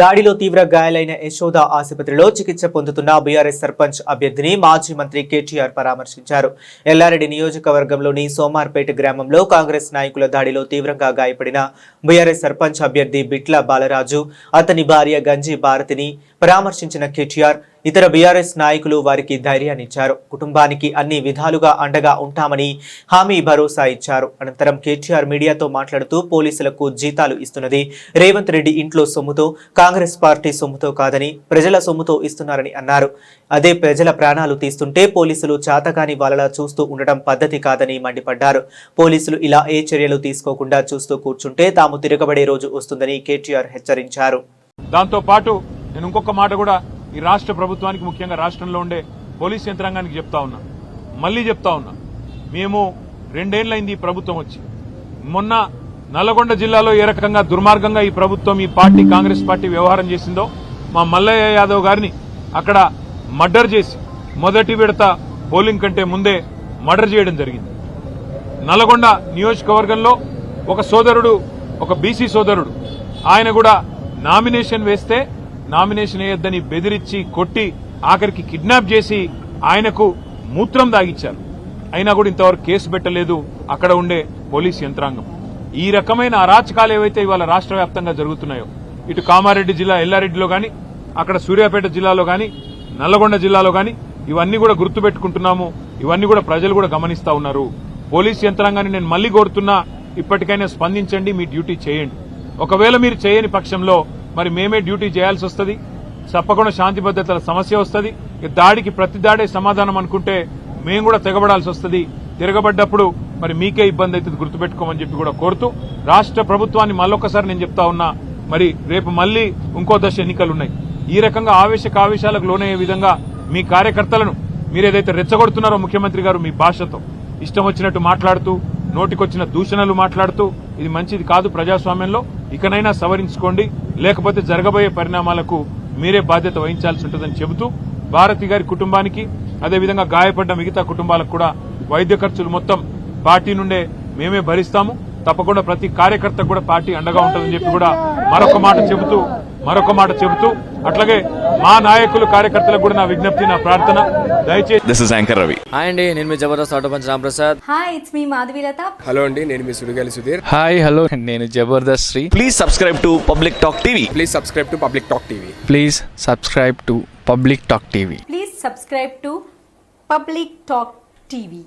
దాడిలో తీవ్ర గాయాలైన యశోద ఆసుపత్రిలో చికిత్స పొందుతున్న బీఆర్ఎస్ సర్పంచ్ అభ్యర్థిని మాజీ మంత్రి కేటీఆర్ పరామర్శించారు. ఎల్లారెడ్డి నియోజకవర్గంలోని సోమార్పేట గ్రామంలో కాంగ్రెస్ నాయకుల దాడిలో తీవ్రంగా గాయపడిన బీఆర్ఎస్ సర్పంచ్ అభ్యర్థి బిట్ల బాలరాజు అతని భార్య గంజి భారతిని పరామర్శించిన కేటీఆర్ ఇతర బీఆర్ఎస్ నాయకులు వారికి ధైర్యాన్నిచ్చారు. కుటుంబానికి అన్ని విధాలుగా అండగా ఉంటామని హామీ భరోసా ఇచ్చారు. అనంతరం కేటీఆర్ మీడియాతో మాట్లాడుతూ పోలీసులకు జీతాలు ఇస్తున్నది రేవంత్ రెడ్డి ఇంట్లో సొమ్ముతో కాంగ్రెస్ పార్టీ సొమ్ముతో కాదని ప్రజల సొమ్ముతో ఇస్తున్నారని అన్నారు. అదే ప్రజల ప్రాణాలు తీస్తుంటే పోలీసులు చాతకాని వాళ్ళలా చూస్తూ ఉండడం పద్ధతి కాదని మండిపడ్డారు. పోలీసులు ఇలా ఏ చర్యలు తీసుకోకుండా చూస్తూ కూర్చుంటే తాము తిరగబడే రోజు వస్తుందని కేటీఆర్ హెచ్చరించారు. దాంతో పాటు నేను ఇంకొక మాట కూడా ఈ రాష్ట్ర ప్రభుత్వానికి ముఖ్యంగా రాష్ట్రంలో ఉండే పోలీస్ యంత్రాంగానికి చెప్తా ఉన్నా. మళ్ళీ చెప్తా ఉన్నా. మేము రెండేళ్ళైంది ఈ ప్రభుత్వం వచ్చి. మొన్న నల్లగొండ జిల్లాలో ఏ రకంగా దుర్మార్గంగా ఈ ప్రభుత్వం ఈ పార్టీ కాంగ్రెస్ పార్టీ వ్యవహారం చేసిందో మా మల్లయ్య యాదవ్ గారిని అక్కడ మర్డర్ చేసి మొదటి విడత పోలింగ్ కంటే ముందే మర్డర్ చేయడం జరిగింది. నల్గొండ నియోజకవర్గంలో ఒక సోదరుడు ఒక బీసీ సోదరుడు ఆయన కూడా నామినేషన్ వేస్తే నామినేషన్ వేయొద్దని బెదిరించి కొట్టి ఆఖరికి కిడ్నాప్ చేసి ఆయనకు మూత్రం దాగిచ్చారు. అయినా కూడా ఇంతవరకు కేసు పెట్టలేదు. అక్కడ ఉండే పోలీస్ యంత్రాంగం. ఈ రకమైన అరాచకాలు ఏవైతే ఇవాళ రాష్ట్ర వ్యాప్తంగా జరుగుతున్నాయో ఇటు కామారెడ్డి జిల్లా ఎల్లారెడ్డిలో గాని అక్కడ సూర్యాపేట జిల్లాలో గాని నల్లగొండ జిల్లాలో గాని ఇవన్నీ కూడా గుర్తుపెట్టుకుంటున్నాము. ఇవన్నీ కూడా ప్రజలు కూడా గమనిస్తా ఉన్నారు. పోలీస్ యంత్రాంగాన్ని నేను మళ్ళీ కోరుతున్నా ఇప్పటికైనా స్పందించండి మీ డ్యూటీ చేయండి. ఒకవేళ మీరు చేయని పక్షంలో మరి మేమే డ్యూటీ చేయాల్సి వస్తుంది. తప్పకుండా శాంతి భద్రతల సమస్య వస్తుంది. దాడికి ప్రతి దాడే సమాధానం అనుకుంటే మేము కూడా తెగబడాల్సి వస్తుంది. తిరగబడ్డప్పుడు మరి మీకే ఇబ్బంది అవుతుంది గుర్తుపెట్టుకోమని చెప్పి కూడా కోరుతూ రాష్ట్ర ప్రభుత్వాన్ని మళ్ళొకసారి నేను చెప్తా ఉన్నా మరి రేపు మళ్ళీ ఇంకో దశ ఎన్నికలున్నాయి. ఈ రకంగా ఆవేశక ఆవేశాలకు లోనయ్యే విధంగా మీ కార్యకర్తలను మీరు ఏదైతే రెచ్చగొడుతున్నారో ముఖ్యమంత్రి గారు మీ భాషతో ఇష్టం వచ్చినట్టు మాట్లాడుతూ నోటికొచ్చిన దూషణలు మాట్లాడుతూ ఇది మంచిది కాదు ప్రజాస్వామ్యంలో ఇకనైనా సవరించుకోండి. లేకపోతే జరగబోయే పరిణామాలకు మీరే బాధ్యత వహించాల్సి ఉంటుందని చెబుతూ భారతి గారి కుటుంబానికి అదేవిధంగా గాయపడ్డ మిగతా కుటుంబాలకు కూడా వైద్య ఖర్చులు మొత్తం పార్టీ నుండే మేమే భరిస్తాము. తప్పకుండా ప్రతి కార్యకర్త కూడా పార్టీ అండగా ఉంటుందని చెప్పి కూడా మరొక మాట చెబుతూ మరొక మాట చెబుతూ అట్లాగే మా నాయకులు కార్యకర్తలకు కూడా నా విజ్ఞప్తి నా ప్రార్థన దయచేసి this is anchor Ravi hi అండి నేను మీ Jabardasth auto punch Ramprasad. Hi it's me Madhavilatha hello అండి నేను మీ సుడిగాలి సుధీర్. హాయ్ హలో నేను Jabardasth Sri. Please subscribe to public talk TV please subscribe to public talk TV please subscribe to public talk TV please subscribe to public talk TV